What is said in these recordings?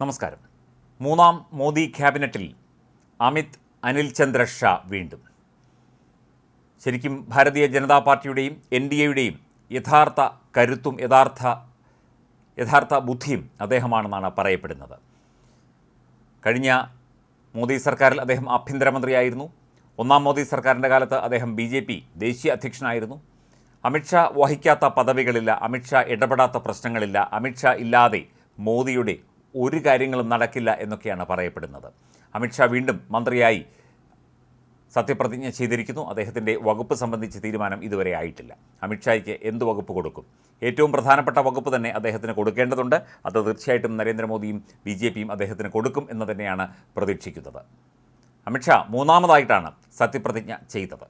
നമസ്കാരം. മൂന്നാം മോദി ക്യാബിനറ്റിൽ അമിത് അനിൽ ചന്ദ്ര ഷാ വീണ്ടും. ശരിക്കും ഭാരതീയ ജനതാ പാർട്ടിയുടെയും എൻ ഡി എയുടെയും യഥാർത്ഥ കരുത്തും യഥാർത്ഥ യഥാർത്ഥ ബുദ്ധിയും അദ്ദേഹമാണെന്നാണ് പറയപ്പെടുന്നത്. കഴിഞ്ഞ മോദി സർക്കാരിൽ അദ്ദേഹം ആഭ്യന്തരമന്ത്രിയായിരുന്നു. ഒന്നാം മോദി സർക്കാരിന്റെ കാലത്ത് അദ്ദേഹം ബി ജെ പി ദേശീയ അധ്യക്ഷനായിരുന്നു. അമിത്ഷാ വഹിക്കാത്ത പദവികളില്ല അമിത്ഷാ ഇടപെടാത്ത പ്രശ്നങ്ങളില്ല അമിത്ഷാ ഇല്ലാതെ മോദിയുടെ ഒരു കാര്യങ്ങളും നടക്കില്ല എന്നൊക്കെയാണ് പറയപ്പെടുന്നത്. അമിത്ഷാ വീണ്ടും മന്ത്രിയായി സത്യപ്രതിജ്ഞ ചെയ്തിരിക്കുന്നു. അദ്ദേഹത്തിന്റെ വകുപ്പ് സംബന്ധിച്ച് തീരുമാനം ഇതുവരെ ആയിട്ടില്ല. അമിത്ഷായ്ക്ക് എന്ത് വകുപ്പ് കൊടുക്കും? ഏറ്റവും പ്രധാനപ്പെട്ട വകുപ്പ് തന്നെ അദ്ദേഹത്തിന് കൊടുക്കേണ്ടതുണ്ട്. അത് തീർച്ചയായിട്ടും നരേന്ദ്രമോദിയും ബി ജെ പിയും അദ്ദേഹത്തിന് കൊടുക്കും എന്ന് തന്നെയാണ് പ്രതീക്ഷിക്കുന്നത്. അമിത്ഷാ മൂന്നാമതായിട്ടാണ് സത്യപ്രതിജ്ഞ ചെയ്തത്.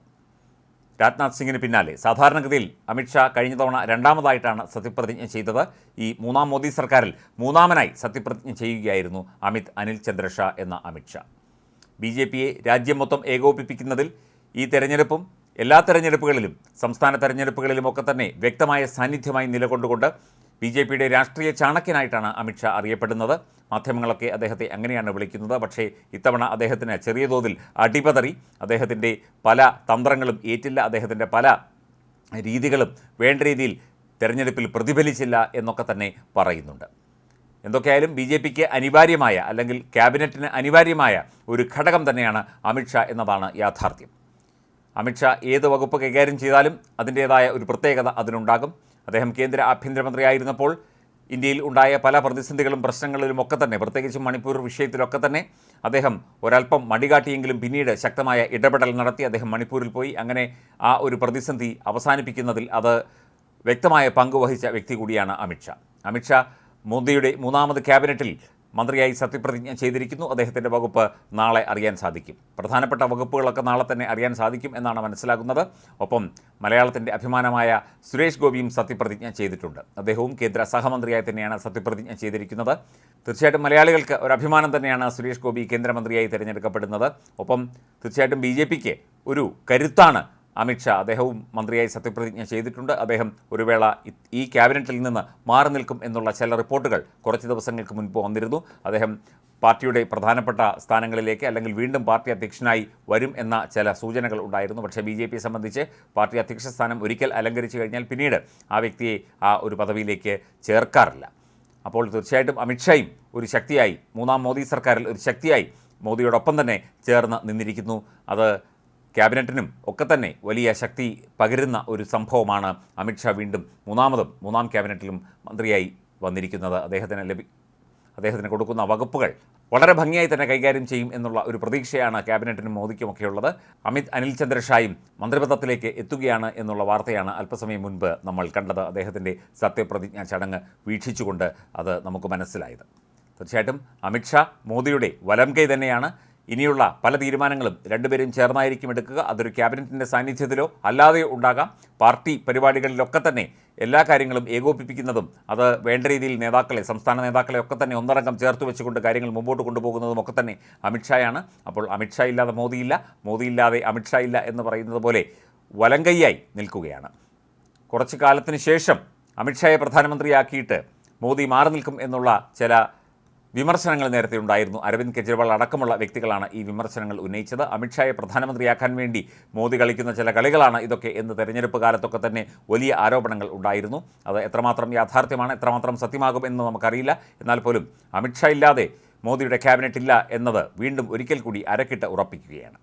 രാജ്നാഥ് സിംഗിന് പിന്നാലെ. സാധാരണഗതിയിൽ അമിത്ഷാ കഴിഞ്ഞ തവണ രണ്ടാമതായിട്ടാണ് സത്യപ്രതിജ്ഞ ചെയ്തത്. ഈ മൂന്നാം മോദി സർക്കാരിൽ മൂന്നാമനായി സത്യപ്രതിജ്ഞ ചെയ്യുകയായിരുന്നു അമിത് അനിൽ ചന്ദ്ര ഷാ എന്ന അമിത്ഷാ ബി ജെ പിയെ രാജ്യം മൊത്തം ഏകോപിപ്പിക്കുന്നതിൽ ഈ തെരഞ്ഞെടുപ്പും എല്ലാ തെരഞ്ഞെടുപ്പുകളിലും സംസ്ഥാന തെരഞ്ഞെടുപ്പുകളിലുമൊക്കെ തന്നെ വ്യക്തമായ സാന്നിധ്യമായി നിലകൊണ്ടുകൊണ്ട് ബി ജെ പിയുടെ രാഷ്ട്രീയ ചാണക്യനായിട്ടാണ് അമിത്ഷാ അറിയപ്പെടുന്നത്. മാധ്യമങ്ങളൊക്കെ അദ്ദേഹത്തെ അങ്ങനെയാണ് വിളിക്കുന്നത്. പക്ഷേ ഇത്തവണ അദ്ദേഹത്തിന് ചെറിയ തോതിൽ അടിപതറി. അദ്ദേഹത്തിന്റെ പല തന്ത്രങ്ങളും ഏറ്റില്ല. അദ്ദേഹത്തിന്റെ പല രീതികളും വേണ്ട രീതിയിൽ തെരഞ്ഞെടുപ്പിൽ പ്രതിഫലിച്ചില്ല എന്നൊക്കെ തന്നെ പറയുന്നുണ്ട്. എന്തൊക്കെയായാലും ബി ജെ പിക്ക് അനിവാര്യമായ അല്ലെങ്കിൽ ക്യാബിനറ്റിന് അനിവാര്യമായ ഒരു ഘടകം തന്നെയാണ് അമിത്ഷാ എന്നതാണ് യാഥാർത്ഥ്യം. അമിത്ഷാ ഏത് വകുപ്പ് കൈകാര്യം ചെയ്താലും അതിന്റേതായ ഒരു പ്രത്യേകത അതിനുണ്ടാകും. അദ്ദേഹം കേന്ദ്ര ആഭ്യന്തരമന്ത്രിയായിരുന്നപ്പോൾ ഇന്ത്യയിൽ ഉണ്ടായ പല പ്രതിസന്ധികളും പ്രശ്നങ്ങളിലും ഒക്കെ തന്നെ പ്രത്യേകിച്ചും മണിപ്പൂർ വിഷയത്തിലൊക്കെ തന്നെ അദ്ദേഹം ഒരല്പം മടികാട്ടിയെങ്കിലും പിന്നീട് ശക്തമായ ഇടപെടൽ നടത്തി അദ്ദേഹം മണിപ്പൂരിൽ പോയി. അങ്ങനെ ആ ഒരു പ്രതിസന്ധി അവസാനിപ്പിക്കുന്നതിൽ അത് വ്യക്തമായ പങ്കുവഹിച്ച വ്യക്തി കൂടിയാണ് അമിത്ഷാ അമിത്ഷാ മോദിയുടെ മൂന്നാമത് ക്യാബിനറ്റിൽ മന്ത്രിയായി സത്യപ്രതിജ്ഞ ചെയ്തിരിക്കുന്നു. അദ്ദേഹത്തിന്റെ വകുപ്പ് നാളെ അറിയാൻ സാധിക്കും. പ്രധാനപ്പെട്ട വകുപ്പുകളൊക്കെ നാളെ തന്നെ അറിയാൻ സാധിക്കും എന്നാണ് മനസ്സിലാകുന്നത്. ഒപ്പം മലയാളത്തിന്റെ അഭിമാനമായ സുരേഷ് ഗോപിയും സത്യപ്രതിജ്ഞ ചെയ്തിട്ടുണ്ട്. അദ്ദേഹവും കേന്ദ്ര സഹമന്ത്രിയായി തന്നെയാണ് സത്യപ്രതിജ്ഞ ചെയ്തിരിക്കുന്നത്. തീർച്ചയായിട്ടും മലയാളികൾക്ക് ഒരു അഭിമാനം തന്നെയാണ് സുരേഷ് ഗോപി കേന്ദ്രമന്ത്രിയായി തിരഞ്ഞെടുക്കപ്പെടുന്നത്. ഒപ്പം തീർച്ചയായിട്ടും ബി ഒരു കരുത്താണ് അമിത്ഷാ അദ്ദേഹവും മന്ത്രിയായി സത്യപ്രതിജ്ഞ ചെയ്തിട്ടുണ്ട്. അദ്ദേഹം ഒരു വേള ഈ ക്യാബിനറ്റിൽ നിന്ന് മാറി നിൽക്കും എന്നുള്ള ചില റിപ്പോർട്ടുകൾ കുറച്ച് ദിവസങ്ങൾക്ക് മുൻപ് വന്നിരുന്നു. അദ്ദേഹം പാർട്ടിയുടെ പ്രധാനപ്പെട്ട സ്ഥാനങ്ങളിലേക്ക് അല്ലെങ്കിൽ വീണ്ടും പാർട്ടി അധ്യക്ഷനായി വരും എന്ന ചില സൂചനകൾ ഉണ്ടായിരുന്നു. പക്ഷേ ബി ജെ പിയെ സംബന്ധിച്ച് പാർട്ടി അധ്യക്ഷ സ്ഥാനം ഒരിക്കൽ അലങ്കരിച്ചു കഴിഞ്ഞാൽ പിന്നീട് ആ വ്യക്തിയെ ആ ഒരു പദവിയിലേക്ക് ചേർക്കാറില്ല. അപ്പോൾ തീർച്ചയായിട്ടും അമിത്ഷായും ഒരു ശക്തിയായി മൂന്നാം മോദി സർക്കാരിൽ ഒരു ശക്തിയായി മോദിയോടൊപ്പം തന്നെ ചേർന്ന് നിന്നിരിക്കുന്നു. അത് ക്യാബിനറ്റിനും ഒക്കെ തന്നെ വലിയ ശക്തി പകരുന്ന ഒരു സംഭവമാണ് അമിത്ഷാ വീണ്ടും മൂന്നാമതും മൂന്നാം ക്യാബിനറ്റിലും മന്ത്രിയായി വന്നിരിക്കുന്നത്. അദ്ദേഹത്തിന് ലഭി അദ്ദേഹത്തിന് കൊടുക്കുന്ന വകുപ്പുകൾ വളരെ ഭംഗിയായി തന്നെ കൈകാര്യം ചെയ്യും എന്നുള്ള ഒരു പ്രതീക്ഷയാണ് ക്യാബിനറ്റിനും മോദിക്കുമൊക്കെയുള്ളത് അമിത് അനിൽ ചന്ദ്രഷായും മന്ത്രിപദത്തിലേക്ക് എത്തുകയാണ് എന്നുള്ള വാർത്തയാണ് അല്പസമയം മുൻപ് നമ്മൾ കണ്ടത്. അദ്ദേഹത്തിന്റെ സത്യപ്രതിജ്ഞാ ചടങ്ങ് വീക്ഷിച്ചുകൊണ്ട് അത് നമുക്ക് മനസ്സിലായത്. തീർച്ചയായിട്ടും അമിത്ഷാ മോദിയുടെ വലം കൈ തന്നെയാണ്. ഇനിയുള്ള പല തീരുമാനങ്ങളും രണ്ടുപേരും ചേർന്നായിരിക്കും എടുക്കുക. അതൊരു ക്യാബിനറ്റിന്റെ സാന്നിധ്യത്തിലോ അല്ലാതെ ഉണ്ടാകാം. പാർട്ടി പരിപാടികളിലൊക്കെ തന്നെ എല്ലാ കാര്യങ്ങളും ഏകോപിപ്പിക്കുന്നതും അത് വേണ്ട രീതിയിൽ നേതാക്കളെ സംസ്ഥാന നേതാക്കളെ ഒക്കെ തന്നെ ഒന്നടങ്കം ചേർത്ത് വെച്ചുകൊണ്ട് കാര്യങ്ങൾ മുമ്പോട്ട് കൊണ്ടുപോകുന്നതും ഒക്കെ തന്നെ അമിത്ഷായാണ് അപ്പോൾ അമിത്ഷാ ഇല്ലാതെ മോദിയില്ല. മോദിയില്ലാതെ അമിത്ഷാ ഇല്ല എന്ന് പറയുന്നത് പോലെ വലങ്കയ്യായി നിൽക്കുകയാണ്. കുറച്ച് കാലത്തിന് ശേഷം അമിത്ഷായെ പ്രധാനമന്ത്രിയാക്കിയിട്ട് മോദി മാറി നിൽക്കും എന്നുള്ള ചില വിമർശനങ്ങൾ നേരത്തെ ഉണ്ടായിരുന്നു. അരവിന്ദ് കെജ്രിവാൾ അടക്കമുള്ള വ്യക്തികളാണ് ഈ വിമർശനങ്ങൾ ഉന്നയിച്ചത്. അമിത്ഷായെ പ്രധാനമന്ത്രിയാക്കാൻ വേണ്ടി മോദി കളിക്കുന്ന ചില കളികളാണ് ഇതൊക്കെ എന്ന് തെരഞ്ഞെടുപ്പ് കാലത്തൊക്കെ തന്നെ വലിയ ആരോപണങ്ങൾ ഉണ്ടായിരുന്നു. അത് എത്രമാത്രം യാഥാർത്ഥ്യമാണ് എത്രമാത്രം സത്യമാകും എന്ന് നമുക്കറിയില്ല. എന്നാൽ പോലും അമിത്ഷാ ഇല്ലാതെ മോദിയുടെ ക്യാബിനറ്റ് ഇല്ല എന്നത് വീണ്ടും ഒരിക്കൽ കൂടി അരക്കിട്ട് ഉറപ്പിക്കുകയാണ്.